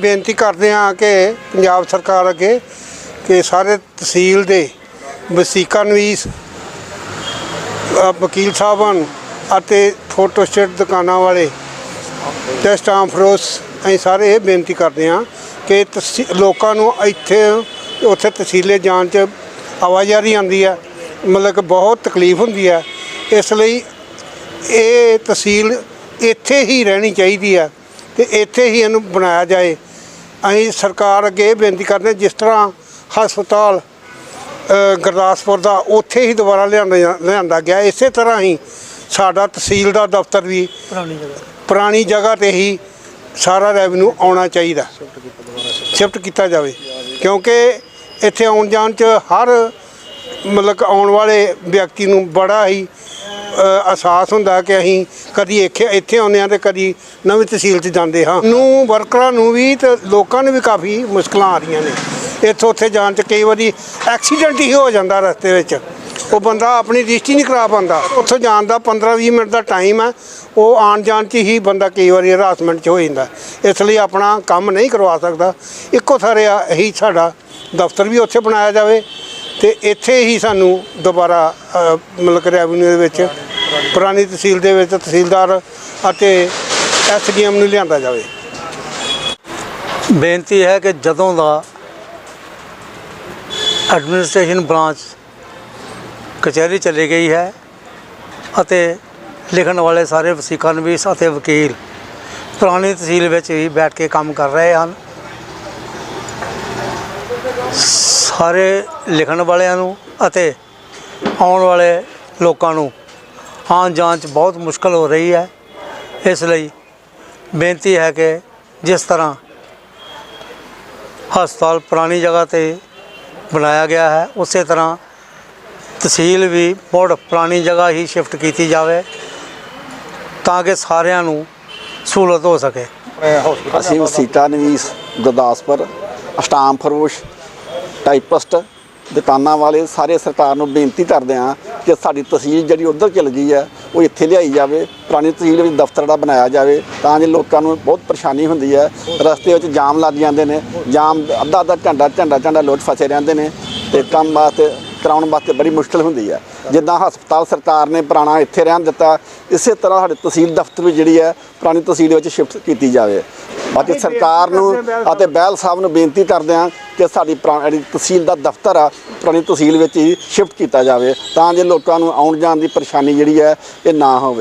ਬੇਨਤੀ ਕਰਦੇ ਹਾਂ ਕਿ ਪੰਜਾਬ ਸਰਕਾਰ ਅੱਗੇ ਕਿ ਸਾਰੇ ਤਹਿਸੀਲ ਦੇ ਵਸੀਕਾ ਨਵੀਸ ਅ, ਵਕੀਲ ਸਾਹਿਬਾਨ ਅਤੇ ਫੋਟੋ ਸਟੇਟ ਦੁਕਾਨਾਂ ਵਾਲੇ ਤੇ ਸਟਾਂਪ ਫਰੋਸ ਅਸੀਂ ਸਾਰੇ ਇਹ ਬੇਨਤੀ ਕਰਦੇ ਹਾਂ ਕਿ ਤਹਿਸੀ- ਲੋਕਾਂ ਨੂੰ ਇੱਥੇ ਉੱਥੇ ਤਹਿਸੀਲੇ ਜਾਣ 'ਚ ਆਵਾਜਾਈ ਆਉਂਦੀ ਹੈ ਮਤਲਬ ਕਿ ਬਹੁਤ ਤਕਲੀਫ ਹੁੰਦੀ ਹੈ। ਇਸ ਲਈ ਇਹ ਤਹਿਸੀਲ ਇੱਥੇ ਹੀ ਰਹਿਣੀ ਚਾਹੀਦੀ ਹੈ ਤੇ ਇੱਥੇ ਹੀ ਇਹਨੂੰ ਬਣਾਇਆ ਜਾਏ। ਅਸੀਂ ਸਰਕਾਰ ਅੱਗੇ ਇਹ ਬੇਨਤੀ ਕਰਦੇ ਜਿਸ ਤਰ੍ਹਾਂ ਹਸਪਤਾਲ ਗੁਰਦਾਸਪੁਰ ਦਾ ਉੱਥੇ ਹੀ ਦੁਬਾਰਾ ਲਿਆਂਦਾ ਲਿਆਂਦਾ ਗਿਆ। ਇਸੇ ਤਰ੍ਹਾਂ ਹੀ ਸਾਡਾ ਤਹਿਸੀਲ ਦਾ ਦਫ਼ਤਰ ਵੀ ਪੁਰਾਣੀ ਜਗ੍ਹਾ ਪੁਰਾਣੀ ਜਗ੍ਹਾ ਤੇ ਹੀ ਸਾਰਾ ਰੈਵਨਿਊ ਆਉਣਾ ਚਾਹੀਦਾ। ਸ਼ਿਫਟ ਕੀਤਾ ਜਾਵੇ। ਕਿਉਂਕਿ ਇੱਥੇ ਆਉਣ ਜਾਣ ਚ ਹਰ ਮਤਲਬ ਆਉਣ ਵਾਲੇ ਵਿਅਕਤੀ ਨੂੰ ਬੜਾ ਹੀ ਅਹਿਸਾਸ ਹੁੰਦਾ ਕਿ ਅਸੀਂ ਕਦੀ ਇੱਥੇ ਇੱਥੇ ਆਉਂਦੇ ਹਾਂ ਤੇ ਕਦੀ ਨਵੀਂ ਤਹਿਸੀਲ 'ਚ ਜਾਂਦੇ ਹਾਂ। ਨੂੰ ਵਰਕਰਾਂ ਨੂੰ ਵੀ ਤੇ ਲੋਕਾਂ ਨੂੰ ਵੀ ਕਾਫੀ ਮੁਸ਼ਕਲਾਂ ਆ ਰਹੀਆਂ ਨੇ। ਇੱਥੋਂ ਉੱਥੇ ਜਾਣ 'ਚ ਕਈ ਵਾਰੀ ਐਕਸੀਡੈਂਟ ਹੀ ਹੋ ਜਾਂਦਾ ਰਸਤੇ ਵਿੱਚ। ਉਹ ਬੰਦਾ ਆਪਣੀ ਰਜਿਸਟਰੀ ਨਹੀਂ ਕਰਾ ਪਾਉਂਦਾ। ਉੱਥੋਂ ਜਾਣ ਦਾ 15-20 ਮਿੰਟ ਦਾ ਟਾਈਮ ਹੈ। ਉਹ ਆਉਣ ਜਾਣ 'ਚ ਹੀ ਬੰਦਾ ਕਈ ਵਾਰੀ ਹਰਾਸਮੈਂਟ 'ਚ ਹੋ ਜਾਂਦਾ। ਇਸ ਲਈ ਆਪਣਾ ਕੰਮ ਨਹੀਂ ਕਰਵਾ ਸਕਦਾ। ਇੱਕੋ ਸਾਰੇ ਇਹੀ ਸਾਡਾ ਦਫ਼ਤਰ ਵੀ ਉੱਥੇ ਬਣਾਇਆ ਜਾਵੇ ਤੇ ਇੱਥੇ ਹੀ ਸਾਨੂੰ ਦੁਬਾਰਾ ਮਤਲਬ ਕਿ ਰੈਵਨਿਊ ਦੇ ਵਿੱਚ ਪੁਰਾਣੀ ਤਹਿਸੀਲ ਦੇ ਵਿੱਚ ਤਹਿਸੀਲਦਾਰ ਅਤੇ ਐਸਡੀਐਮ ਨੂੰ ਲਿਆਂਦਾ ਜਾਵੇ। ਬੇਨਤੀ ਹੈ ਕਿ ਜਦੋਂ ਦਾ ਐਡਮਿਨਿਸਟ੍ਰੇਸ਼ਨ ਬ੍ਰਾਂਚ ਕਚਹਿਰੀ ਚਲੀ ਗਈ ਹੈ ਅਤੇ ਲਿਖਣ ਵਾਲੇ ਸਾਰੇ ਵਸੀਕਾ ਨਵੀਸ ਅਤੇ ਵਕੀਲ ਪੁਰਾਣੀ ਤਹਿਸੀਲ ਵਿੱਚ ਹੀ ਬੈਠ ਕੇ ਕੰਮ ਕਰ ਰਹੇ ਹਨ। ਸਾਰੇ ਲਿਖਣ ਵਾਲਿਆਂ ਨੂੰ ਅਤੇ ਆਉਣ ਵਾਲੇ ਲੋਕਾਂ ਨੂੰ ਆਉਣ ਜਾਣ 'ਚ ਬਹੁਤ ਮੁਸ਼ਕਲ ਹੋ ਰਹੀ ਹੈ। ਇਸ ਲਈ ਬੇਨਤੀ ਹੈ ਕਿ ਜਿਸ ਤਰ੍ਹਾਂ ਹਸਪਤਾਲ ਪੁਰਾਣੀ ਜਗ੍ਹਾ ਤੇ ਬਣਾਇਆ ਗਿਆ ਹੈ, ਉਸੇ ਤਰ੍ਹਾਂ ਤਹਿਸੀਲ ਵੀ ਬਹੁਤ ਪੁਰਾਣੀ ਜਗ੍ਹਾ ਹੀ ਸ਼ਿਫਟ ਕੀਤੀ ਜਾਵੇ ਤਾਂ ਕਿ ਸਾਰਿਆਂ ਨੂੰ ਸਹੂਲਤ ਹੋ ਸਕੇ। ਅਸੀਂ ਸੀਤਾ ਨਵੀਸ ਗੁਰਦਾਸਪੁਰ, ਅਸ਼ਟਾਮ ਫਰੋਸ਼ ਟਾਈਪਸਟ ਦੁਕਾਨਾਂ ਵਾਲੇ ਸਾਰੇ ਸਰਕਾਰ ਨੂੰ ਬੇਨਤੀ ਕਰਦੇ ਹਾਂ ਕਿ ਸਾਡੀ ਤਹਿਸੀਲ ਜਿਹੜੀ ਉਧਰ ਚਲ ਗਈ ਹੈ, ਉਹ ਇੱਥੇ ਲਿਆਈ ਜਾਵੇ, ਪੁਰਾਣੀ ਤਹਿਸੀਲ ਵਿੱਚ ਦਫ਼ਤਰ ਦਾ ਬਣਾਇਆ ਜਾਵੇ, ਤਾਂ ਜੋ ਲੋਕਾਂ ਨੂੰ ਬਹੁਤ ਪਰੇਸ਼ਾਨੀ ਹੁੰਦੀ ਹੈ। ਰਸਤੇ ਵਿੱਚ ਜਾਮ ਲੱਗ ਜਾਂਦੇ ਨੇ, ਜਾਮ ਅੱਧਾ ਅੱਧਾ ਘੰਟਾ ਘੰਟਾ ਘੰਟਾ ਲੋਕ ਫਸੇ ਰਹਿੰਦੇ ਨੇ ਤੇ ਕੰਮ ਵਾਸਤੇ, ਕਰਾਉਣ ਵਾਸਤੇ ਬੜੀ ਮੁਸ਼ਕਲ ਹੁੰਦੀ ਹੈ। ਜਿੱਦਾਂ ਹਸਪਤਾਲ ਸਰਕਾਰ ਨੇ ਪੁਰਾਣਾ ਇੱਥੇ ਰਹਿਣ ਦਿੱਤਾ, ਇਸੇ ਤਰ੍ਹਾਂ ਸਾਡੇ ਤਹਿਸੀਲ ਦਫ਼ਤਰ ਵੀ ਜਿਹੜੀ ਹੈ, ਪੁਰਾਣੀ ਤਹਿਸੀਲ ਵਿੱਚ ਸ਼ਿਫਟ ਕੀਤੀ ਜਾਵੇ। ਬਾਕੀ ਸਰਕਾਰ ਨੂੰ ਅਤੇ ਬਹਿਲ ਸਾਹਿਬ ਨੂੰ ਬੇਨਤੀ ਕਰਦੇ ਹਾਂ ਕਿ ਸਾਡੀ ਪੁਰਾਣੀ ਤਹਿਸੀਲ ਦਾ ਦਫ਼ਤਰ ਆ ਪੁਰਾਣੀ ਤਹਿਸੀਲ ਵਿੱਚ ਹੀ ਸ਼ਿਫਟ ਕੀਤਾ ਜਾਵੇ ਤਾਂ ਜੇ ਲੋਕਾਂ ਨੂੰ ਆਉਣ ਜਾਣ ਦੀ ਪਰੇਸ਼ਾਨੀ ਜਿਹੜੀ ਹੈ ਇਹ ਨਾ ਹੋਵੇ।